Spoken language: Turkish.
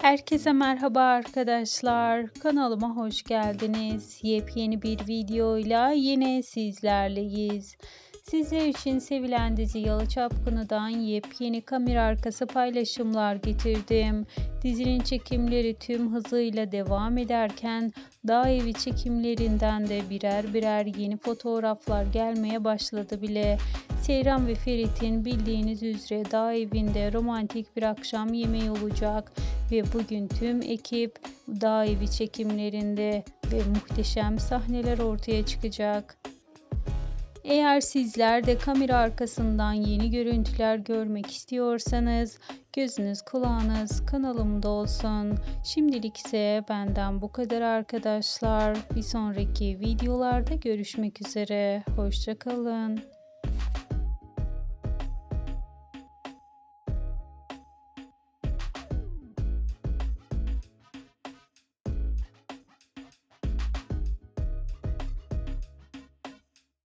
Herkese merhaba arkadaşlar. Kanalıma hoş geldiniz. Yepyeni bir videoyla yine sizlerleyiz. Sizler için sevilen dizi Yalı Çapkını'dan yepyeni kamera arkası paylaşımlar getirdim. Dizinin çekimleri tüm hızıyla devam ederken dağ evi çekimlerinden de birer birer yeni fotoğraflar gelmeye başladı bile. Seyran ve Ferit'in bildiğiniz üzere dağ evinde romantik bir akşam yemeği olacak ve bugün tüm ekip dağ evi çekimlerinde ve muhteşem sahneler ortaya çıkacak. Eğer sizler de kamera arkasından yeni görüntüler görmek istiyorsanız gözünüz kulağınız kanalımda olsun. Şimdilik ise benden bu kadar arkadaşlar. Bir sonraki videolarda görüşmek üzere. Hoşçakalın.